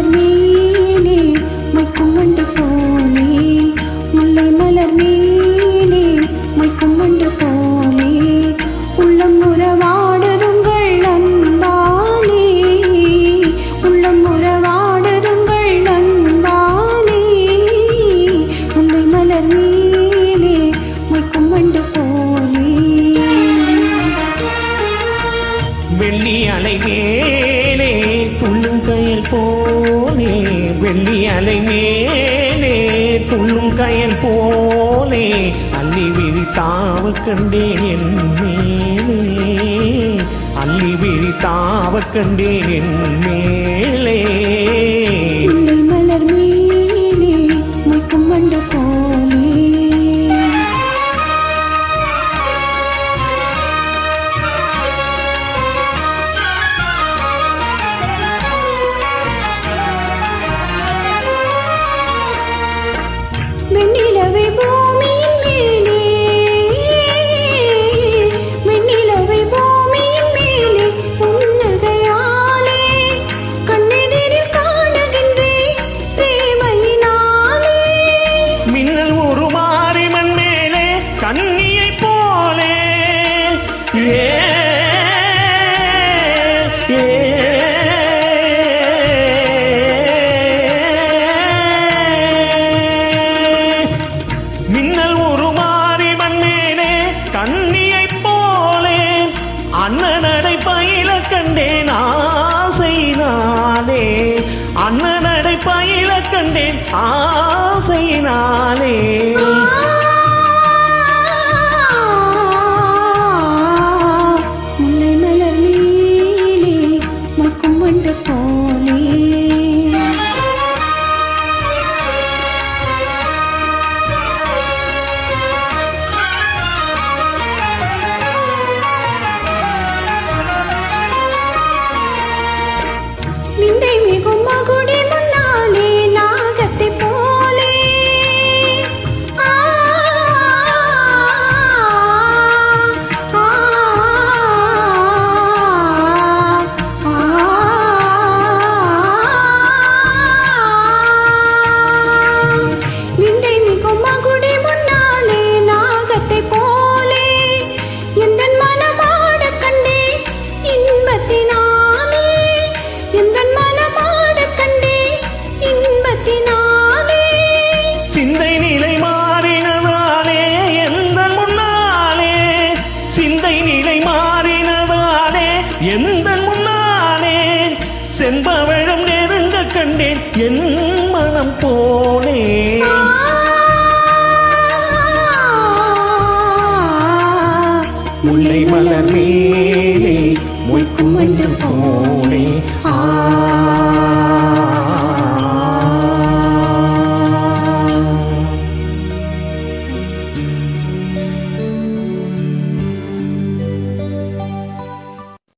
மலர் மேலே மொய்க்கும் வண்டு போலே முல்லை மலர் மேலே மொய்க்கும் வண்டு போலே உள்ளம் உறவாடுதுங்கள் அன்பாலே உள்ளம் உறவாடுதுங்கள் அன்பாலே முல்லை மலர் மேலே மொய்க்கும் வண்டு போலே வெள்ளி அலை வெள்ளி அலை மேலே துள்ளும் கயல் போலே அள்ளி விழி விழித்தாவ கண்டேன் என் மேலே. அள்ளி விழித்தாவ கண்டேன் என் மேலே. கண்டேன் ஆசையினாலே அண்ணனடை பயில கண்டேன் ஆசையினாலே கண்டேன் என் மனம் போலே முல்லை மலர் மேலே மொய்க்கும் வண்டு போலே